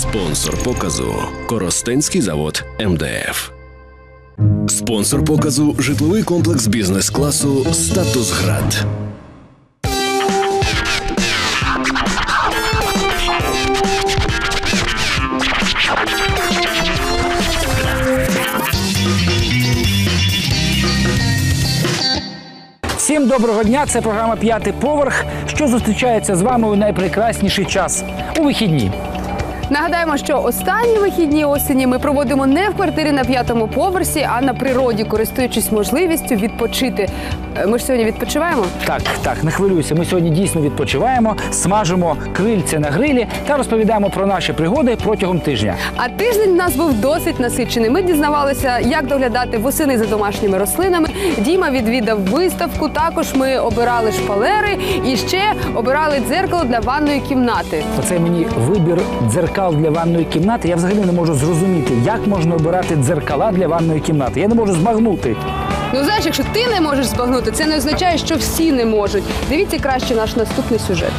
Спонсор показу Коростенський завод МДФ. Спонсор показу житловий комплекс бізнес-класу Статус Град. Всім доброго дня! Це програма П'ятий поверх, що зустрічається з вами у найпрекрасніший час у вихідні. Нагадаємо, що останні вихідні осені ми проводимо не в квартирі на п'ятому поверсі, а на природі, користуючись можливістю відпочити. Е, Ми ж сьогодні відпочиваємо. Так, так, не хвилюйся. Ми сьогодні дійсно відпочиваємо, смажимо крильця на грилі та розповідаємо про наші пригоди протягом тижня. А тиждень в нас був досить насичений. Ми дізнавалися, як доглядати восени за домашніми рослинами. Діма відвідав виставку. Також ми обирали шпалери і ще обирали дзеркало для ванної кімнати. Оце мені вибір дзеркал для ванної кімнати. Я взагалі не можу зрозуміти, як можна обирати дзеркала для ванної кімнати. Я не можу збагнути. Ну знаєш, якщо ти не можеш збагнути, це не означає, що всі не можуть. Дивіться краще наш наступний сюжет.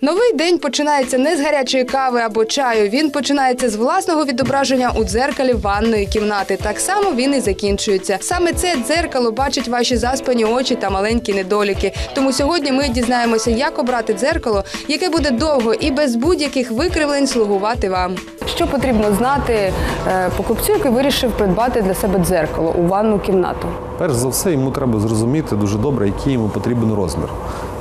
Новий день починається не з гарячої кави або чаю. Він починається з власного відображення у дзеркалі ванної кімнати. Так само він і закінчується. Саме це дзеркало бачить ваші заспані очі та маленькі недоліки. Тому сьогодні ми дізнаємося, як обрати дзеркало, яке буде довго і без будь-яких викривлень слугувати вам. Що потрібно знати е, покупцю, який вирішив придбати для себе дзеркало у ванну кімнату? Перш за все, йому треба зрозуміти дуже добре, який йому потрібен розмір.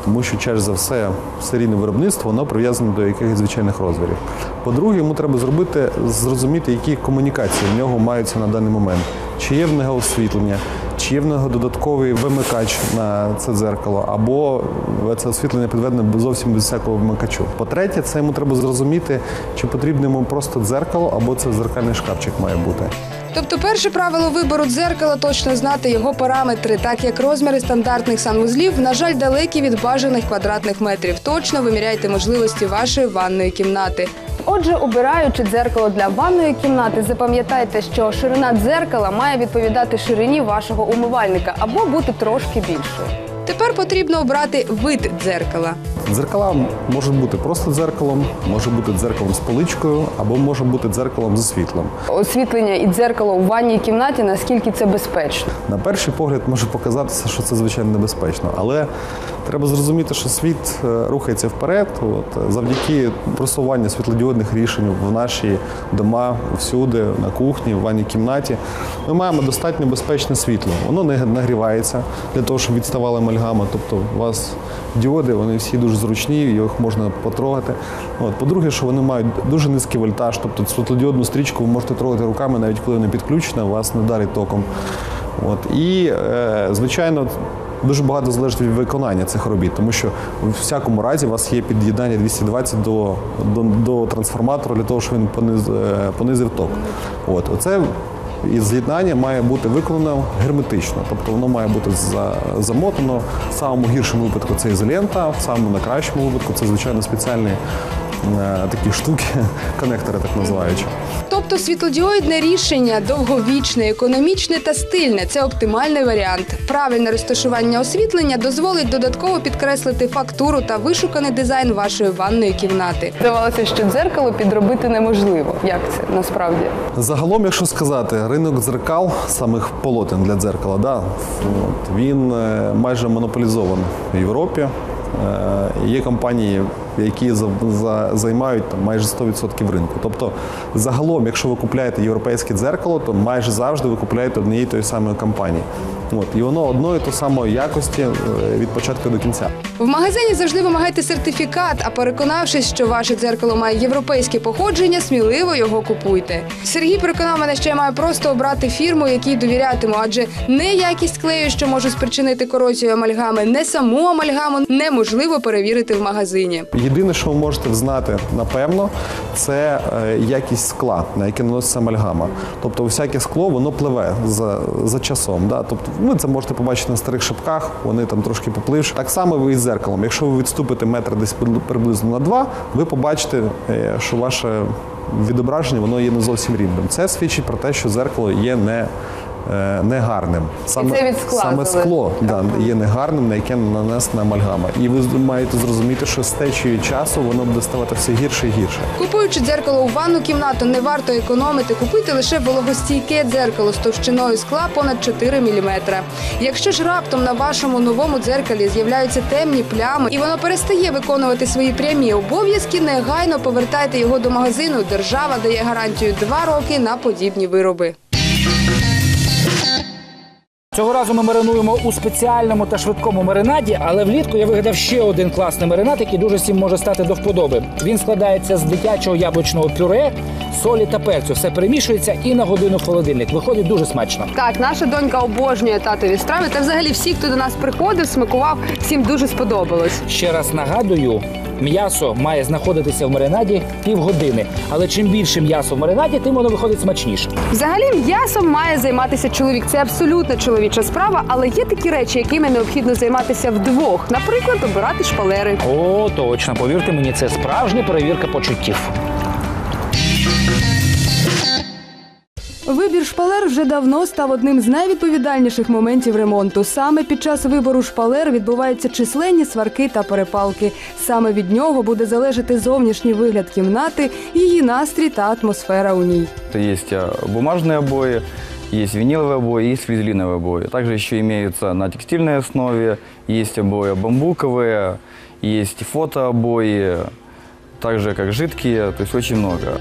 Тому що, через за все, серійне виробництво воно прив'язане до якихось звичайних розмірів. По-друге, йому треба зробити зрозуміти, які комунікації в нього маються на даний момент. Чи є в нього освітлення, чи є в нього додатковий вимикач на це дзеркало, або це освітлення підведене зовсім без всякого вимикачу. По-третє, це йому треба зрозуміти, чи потрібно йому просто дзеркало, або це дзеркальний шкафчик має бути. Тобто, перше правило вибору дзеркала точно знати його параметри, так як розміри стандартних санвузлів, на жаль, далекі від бажаних квадратних метрів. Точно виміряйте можливості вашої ванної кімнати. Отже, обираючи дзеркало для ванної кімнати, запам'ятайте, що ширина дзеркала має відповідати ширині вашого умивальника або бути трошки більшою. Тепер потрібно обрати вид дзеркала. Дзеркала можуть бути просто дзеркалом, може бути дзеркалом з поличкою, або може бути дзеркалом з світлом. Освітлення і дзеркало у ванній кімнаті, наскільки це безпечно. На перший погляд може показатися, що це звичайно небезпечно, але треба зрозуміти, що світ е, рухається вперед. От е, завдяки просуванню світлодіодних рішень в наші дома, всюди, на кухні, в ванній кімнаті, ми маємо достатньо безпечне світло. Воно не нагрівається для того, щоб відставала амальгама. Тобто у вас діоди, вони всі дуже зручні, їх можна потрогати. От. По-друге, що вони мають дуже низький вольтаж, тобто світлодіодну стрічку ви можете трогати руками, навіть коли вона підключена, вас не дарить током. От. І, е, звичайно, дуже багато залежить від виконання цих робіт, тому що в всякому разі у вас є під'єднання 220 до, до, до трансформатора для того, щоб він пониз, е, понизив ток. От. Оце і з'єднання має бути виконано герметично, тобто воно має бути замотано. В самому гіршому випадку це ізолента, в самому найкращому випадку це, звичайно, спеціальні е, такі штуки, конектори так називаючи. Тобто світлодіоїдне рішення довговічне, економічне та стильне це оптимальний варіант. Правильне розташування освітлення дозволить додатково підкреслити фактуру та вишуканий дизайн вашої ванної кімнати. Здавалося, що дзеркало підробити неможливо. Як це насправді? Загалом, якщо сказати, ринок дзеркал, самих полотен для дзеркала, да, от, він е, майже монополізований в Європі. Е, Є компанії, які за, за, займають там, майже 100% ринку. Тобто, загалом, якщо ви купляєте європейське дзеркало, то майже завжди ви купляєте однієї тої самої компанії. От, і воно одної то самої якості е, від початку до кінця. В магазині завжди вимагайте сертифікат, а переконавшись, що ваше дзеркало має європейське походження, сміливо його купуйте. Сергій переконав мене, що я маю просто обрати фірму, якій довірятиму, адже не якість клею, що може спричинити корозію амальгами, не саму амальгаму неможливо перевірити в магазині. Єдине, що ви можете знати, напевно, це е, якість скла, на яке наноситься амальгама. Тобто, всяке скло воно пливе за, за часом. Да? Тобто, ви це можете побачити на старих шипках, вони там трошки попливши. Так само ви із зеркалом. Якщо ви відступите метр десь приблизно на два, ви побачите, е, що ваше відображення воно є не зовсім рівним. Це свідчить про те, що зеркало є не негарним. Саме, це від скла саме скло да, є негарним, на яке нанесена амальгама. І ви маєте зрозуміти, що з течією часу воно буде ставати все гірше і гірше. Купуючи дзеркало у ванну кімнату, не варто економити. Купуйте лише вологостійке дзеркало з товщиною скла понад 4 мм. Якщо ж раптом на вашому новому дзеркалі з'являються темні плями і воно перестає виконувати свої прямі обов'язки, негайно повертайте його до магазину. Держава дає гарантію 2 роки на подібні вироби. Цього разу ми маринуємо у спеціальному та швидкому маринаді, але влітку я вигадав ще один класний маринад, який дуже всім може стати до вподоби. Він складається з дитячого яблучного пюре, солі та перцю. Все перемішується і на годину в холодильник. Виходить дуже смачно. Так, наша донька обожнює татові страви. Та взагалі всі, хто до нас приходив, смакував, всім дуже сподобалось. Ще раз нагадую, м'ясо має знаходитися в маринаді півгодини. Але чим більше м'ясо в маринаді, тим воно виходить смачніше. Взагалі м'ясом має займатися чоловік. Це абсолютно чоловіча справа, але є такі речі, якими необхідно займатися вдвох. Наприклад, обирати шпалери. О, точно, повірте мені, це справжня перевірка почуттів. Вибір шпалер вже давно став одним з найвідповідальніших моментів ремонту. Саме під час вибору шпалер відбуваються численні сварки та перепалки. Саме від нього буде залежати зовнішній вигляд кімнати, її настрій та атмосфера у ній. Это есть а, бумажные обои, есть виниловые обои, есть флизелиновые обои. Также еще имеются на текстильной основе, есть обои бамбуковые, есть фотообои, также как жидкие, то есть очень много.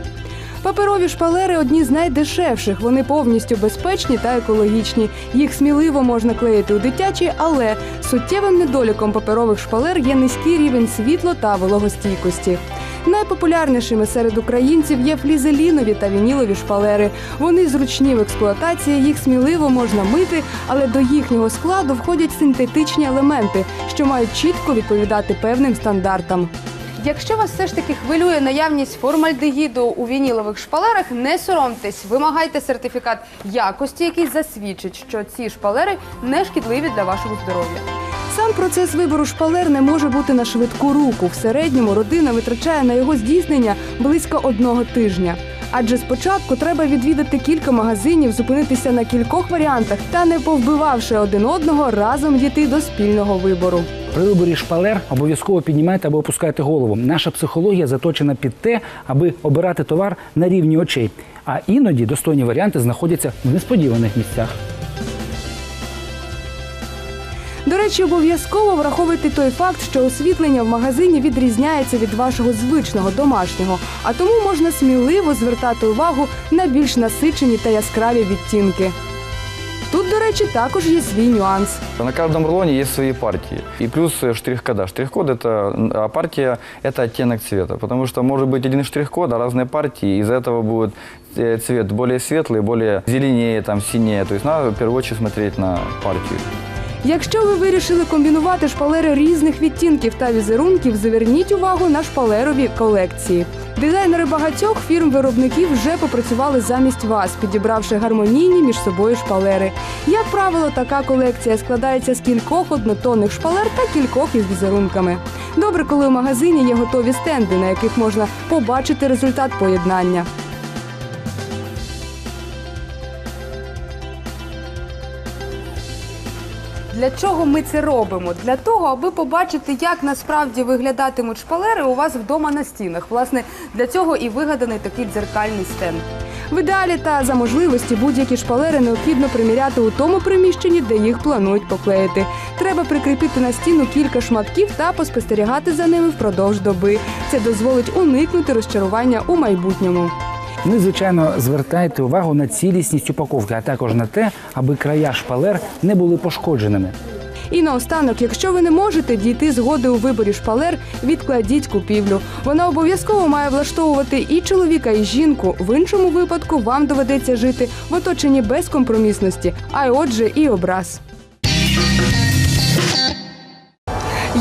Паперові шпалери одні з найдешевших. Вони повністю безпечні та екологічні. Їх сміливо можна клеїти у дитячі, але суттєвим недоліком паперових шпалер є низький рівень світло та вологостійкості. Найпопулярнішими серед українців є флізелінові та вінілові шпалери. Вони зручні в експлуатації, їх сміливо можна мити, але до їхнього складу входять синтетичні елементи, що мають чітко відповідати певним стандартам. Якщо вас все ж таки хвилює наявність формальдегіду у вінілових шпалерах, не соромтесь, вимагайте сертифікат якості, який засвідчить, що ці шпалери не шкідливі для вашого здоров'я. Сам процес вибору шпалер не може бути на швидку руку. В середньому родина витрачає на його здійснення близько одного тижня. Адже спочатку треба відвідати кілька магазинів, зупинитися на кількох варіантах та, не повбивавши один одного, разом дійти до спільного вибору. При виборі шпалер обов'язково піднімайте або опускайте голову. Наша психологія заточена під те, аби обирати товар на рівні очей. А іноді достойні варіанти знаходяться в несподіваних місцях. До речі, обов'язково враховуйте той факт, що освітлення в магазині відрізняється від вашого звичного домашнього, а тому можна сміливо звертати увагу на більш насичені та яскраві відтінки. Тут, до речі, також є свій нюанс. На каждом рулоне есть свои партии. И плюс э, штрих-кода. Штрих-код это, а партия – это оттенок цвета. Потому что может быть один штрих-код, а разные партии. Из-за этого будет э, цвет более светлый, более зеленее, там, синее. То есть надо в первую очередь смотреть на партию. Якщо ви вирішили комбінувати шпалери різних відтінків та візерунків, зверніть увагу на шпалерові колекції. Дизайнери багатьох фірм-виробників вже попрацювали замість вас, підібравши гармонійні між собою шпалери. Як правило, така колекція складається з кількох однотонних шпалер та кількох із візерунками. Добре, коли у магазині є готові стенди, на яких можна побачити результат поєднання. Для чого ми це робимо? Для того, аби побачити, як насправді виглядатимуть шпалери у вас вдома на стінах. Власне, для цього і вигаданий такий дзеркальний стенд. В ідеалі та за можливості будь-які шпалери необхідно приміряти у тому приміщенні, де їх планують поклеїти. Треба прикріпити на стіну кілька шматків та поспостерігати за ними впродовж доби. Це дозволить уникнути розчарування у майбутньому. Ну і, звичайно, звертайте увагу на цілісність упаковки, а також на те, аби края шпалер не були пошкодженими. І наостанок, якщо ви не можете дійти згоди у виборі шпалер, відкладіть купівлю. Вона обов'язково має влаштовувати і чоловіка, і жінку. В іншому випадку вам доведеться жити в оточенні безкомпромісності, а й отже, і образ.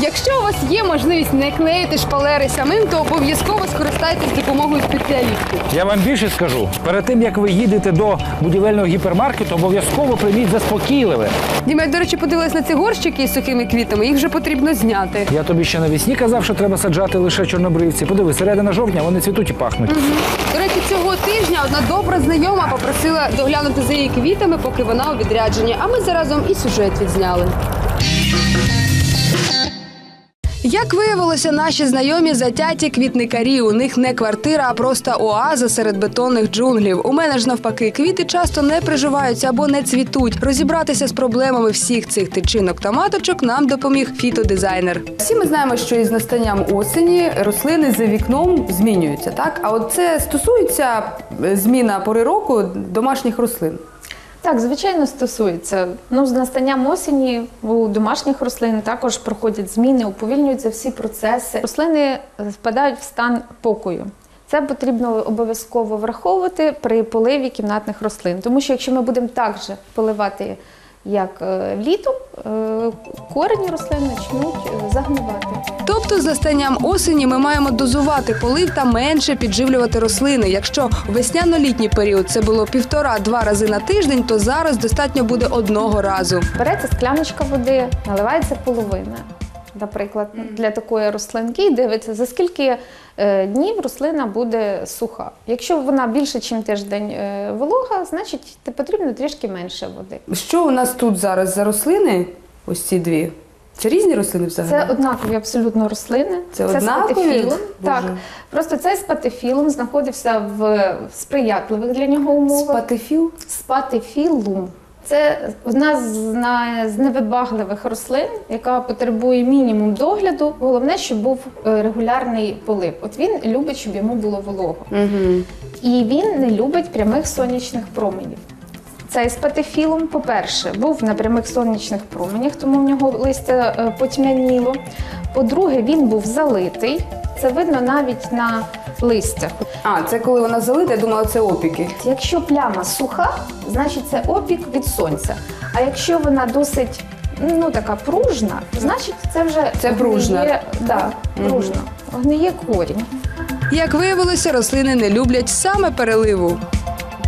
Якщо у вас є можливість не клеїти шпалери самим, то обов'язково скористайтесь допомогою спеціалістів. Я вам більше скажу. Перед тим як ви їдете до будівельного гіпермаркету, обов'язково прийміть заспокійливе. Діма, я, до речі, подивилась на ці горщики з сухими квітами, їх вже потрібно зняти. Я тобі ще навесні казав, що треба саджати лише чорнобривці. Подиви, середина жовтня вони цвітуть і пахнуть. До речі, цього тижня одна добра знайома попросила доглянути за її квітами, поки вона у відрядженні. А ми заразом і сюжет відзняли. Як виявилося, наші знайомі затяті квітникарі. У них не квартира, а просто оаза серед бетонних джунглів. У мене ж навпаки, квіти часто не приживаються або не цвітуть. Розібратися з проблемами всіх цих тичинок та маточок нам допоміг фітодизайнер. Всі ми знаємо, що із настанням осені рослини за вікном змінюються, так? А от це стосується е, зміна пори року домашніх рослин. Так, звичайно, стосується. Ну, з настанням осені у домашніх рослин також проходять зміни, уповільнюються всі процеси. Рослини впадають в стан покою. Це потрібно обов'язково враховувати при поливі кімнатних рослин. Тому що якщо ми будемо так же поливати, як літом е, корені рослин почнуть е, загнивати. Тобто, з настанням осені ми маємо дозувати полив та менше підживлювати рослини. Якщо весняно-літній період це було півтора-два рази на тиждень, то зараз достатньо буде одного разу. Береться скляночка води, наливається половина. Наприклад, для такої рослинки і дивиться, за скільки е, днів рослина буде суха. Якщо вона більше, ніж тиждень е, волога, значить потрібно трішки менше води. Що у нас тут зараз за рослини? Ось ці дві. Це різні рослини взагалі? Це однакові абсолютно рослини. Це однакові? спатифілум. Так, просто цей спатифілум знаходився в сприятливих для нього умовах. Спатифіл? Спатифілум. Це одна з, невибагливих рослин, яка потребує мінімум догляду. Головне, щоб був е, регулярний полив. От він любить, щоб йому було волого. Угу. І він не любить прямих сонячних променів. Цей спатифілум, по-перше, був на прямих сонячних променях, тому в нього листя е, потьмяніло. По-друге, він був залитий. Це видно навіть на листях. А, це коли вона залита, я думала, це опіки. Якщо пляма суха, значить це опік від сонця. А якщо вона досить ну така пружна, значить це вже Це пружна. гниє- да, пружна. Гниє корінь. Як виявилося, рослини не люблять саме переливу.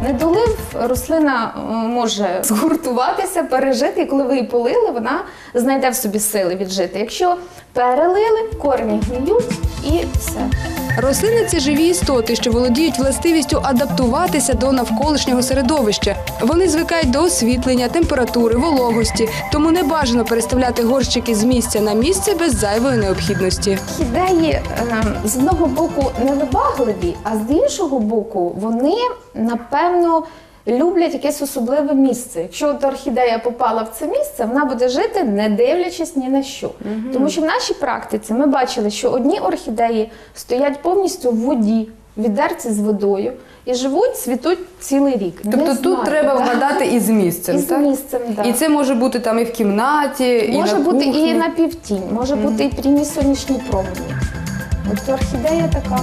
Недолив рослина е, може згуртуватися, пережити, і коли ви її полили, вона знайде в собі сили віджити. Якщо перелили, корені гниють і все. Рослини це живі істоти, що володіють властивістю адаптуватися до навколишнього середовища. Вони звикають до освітлення, температури, вологості, тому не бажано переставляти горщики з місця на місце без зайвої необхідності. Орхідеї е, з одного боку невибагливі, а з іншого боку, вони напевно люблять якесь особливе місце. Якщо от орхідея попала в це місце, вона буде жити, не дивлячись ні на що. Тому що в нашій практиці ми бачили, що одні орхідеї стоять повністю в воді, відерці з водою і живуть, цвітуть цілий рік. Не Тобто тут знаю, треба да. вгадати із місцем, Із так? місцем, да. І це може бути там і в кімнаті, і Може на бути кухні. і на півтінь, може бути і прямі сонячні промені. От орхідея така.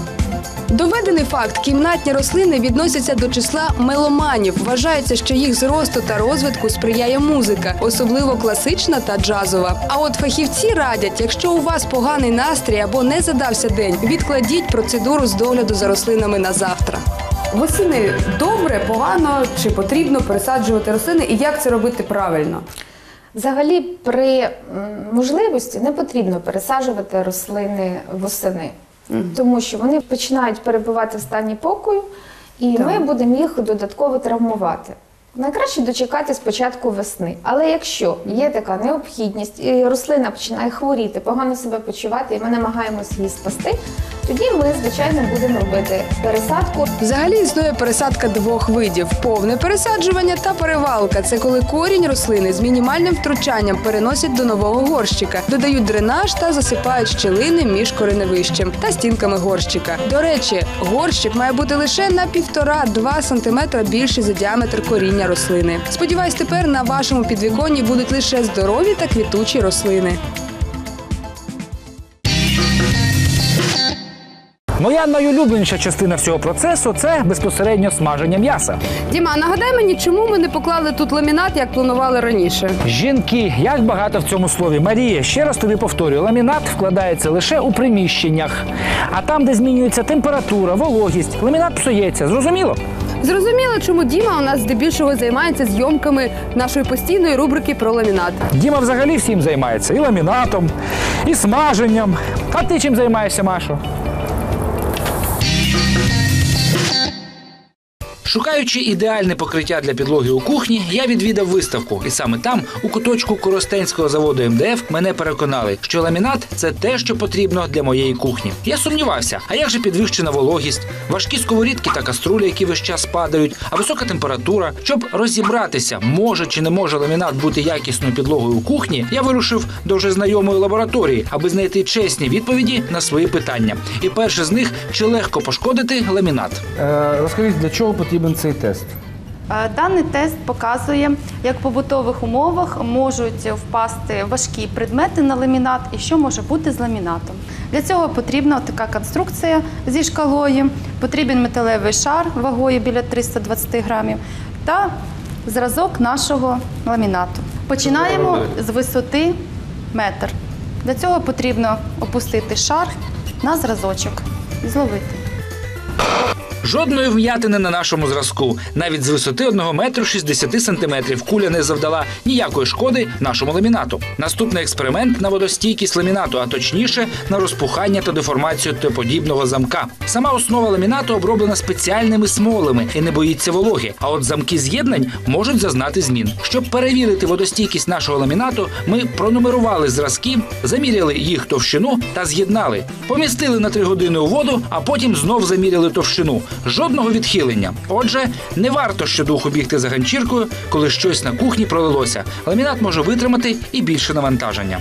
Доведений факт: кімнатні рослини відносяться до числа меломанів. Вважається, що їх зросту та розвитку сприяє музика, особливо класична та джазова. А от фахівці радять, якщо у вас поганий настрій або не задався день, відкладіть процедуру з догляду за рослинами на завтра. Восени добре, погано чи потрібно пересаджувати рослини, і як це робити правильно? Взагалі, при можливості не потрібно пересаджувати рослини восени, тому що вони починають перебувати в стані покою, і ми будемо їх додатково травмувати. Найкраще дочекати спочатку весни. Але якщо є така необхідність, і рослина починає хворіти, погано себе почувати, і ми намагаємось її спасти, тоді ми, звичайно, будемо робити пересадку. Взагалі існує пересадка двох видів: повне пересаджування та перевалка. Це коли корінь рослини з мінімальним втручанням переносять до нового горщика, додають дренаж та засипають щілини між кореневищем та стінками горщика. До речі, горщик має бути лише на 1,5-2 см більший за діаметр коріння рослини. Сподіваюсь, тепер на вашому підвіконні будуть лише здорові та квітучі рослини. Моя найулюбленіша частина всього процесу це безпосередньо смаження м'яса. Діма, нагадай мені, чому ми не поклали тут ламінат, як планували раніше? Жінки, як багато в цьому слові. Марія, ще раз тобі повторюю, ламінат вкладається лише у приміщеннях. А там, де змінюється температура, вологість, ламінат псується. Зрозуміло? Зрозуміло, чому Діма у нас здебільшого займається зйомками нашої постійної рубрики про ламінат. Діма взагалі всім займається і ламінатом, і смаженням. А ти чим займаєшся, Машо? Шукаючи ідеальне покриття для підлоги у кухні, я відвідав виставку, і саме там, у куточку Коростенського заводу МДФ, мене переконали, що ламінат це те, що потрібно для моєї кухні. Я сумнівався, а як же підвищена вологість, важкі сковорідки та каструлі, які весь час падають, а висока температура. Щоб розібратися, може чи не може ламінат бути якісною підлогою у кухні, я вирушив до вже знайомої лабораторії, аби знайти чесні відповіді на свої питання. І перше з них чи легко пошкодити ламінат. розкажіть, для чого потрібен цей тест? Е, Даний тест показує, як в побутових умовах можуть впасти важкі предмети на ламінат і що може бути з ламінатом. Для цього потрібна така конструкція зі шкалою, потрібен металевий шар вагою біля 320 грамів та зразок нашого ламінату. Починаємо з висоти метр. Для цього потрібно опустити шар на зразочок і зловити. Жодної вм'ятини на нашому зразку. Навіть з висоти 1 метру 60 сантиметрів куля не завдала ніякої шкоди нашому ламінату. Наступний експеримент на водостійкість ламінату, а точніше на розпухання та деформацію подібного замка. Сама основа ламінату оброблена спеціальними смолами і не боїться вологи. А от замки з'єднань можуть зазнати змін. Щоб перевірити водостійкість нашого ламінату, ми пронумерували зразки, заміряли їх товщину та з'єднали. Помістили на 3 години у воду, а потім знов заміряли товщину. Жодного відхилення. Отже, не варто щодуху бігти за ганчіркою, коли щось на кухні пролилося. Ламінат може витримати і більше навантаження.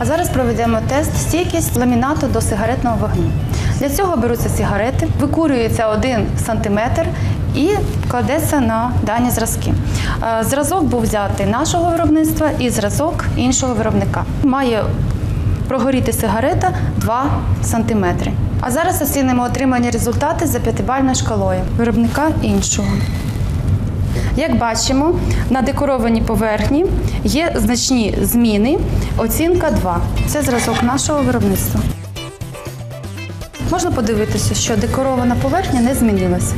А зараз проведемо тест стійкість ламінату до сигаретного вогню. Для цього беруться сигарети, викурюється 1 см і кладеться на дані зразки. Зразок був взятий нашого виробництва і зразок іншого виробника. Має прогоріти сигарета 2 см. А зараз оцінимо отримані результати за п'ятибальною шкалою виробника іншого. Як бачимо, на декорованій поверхні є значні зміни. Оцінка 2. Це зразок нашого виробництва. Можна подивитися, що декорована поверхня не змінилася.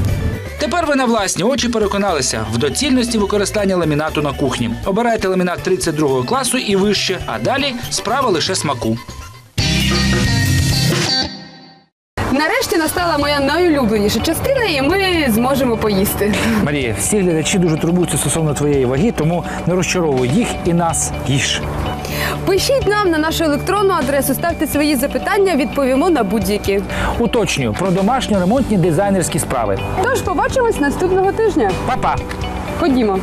Тепер ви на власні очі переконалися в доцільності використання ламінату на кухні. Обирайте ламінат 32 класу і вище, а далі справа лише смаку. Нарешті настала моя найулюбленіша частина, і ми зможемо поїсти. Марія, всі глядачі дуже турбуються стосовно твоєї ваги, тому не розчаровуй їх і нас їж. Пишіть нам на нашу електронну адресу, ставте свої запитання, відповімо на будь-які. Уточнюю про домашньо-ремонтні дизайнерські справи. Тож побачимось наступного тижня. Па-па! Ходімо.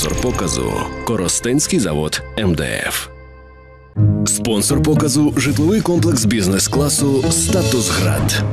Спонсор показу Коростенський завод МДФ. Спонсор показу житловий комплекс бізнес-класу Статус Град.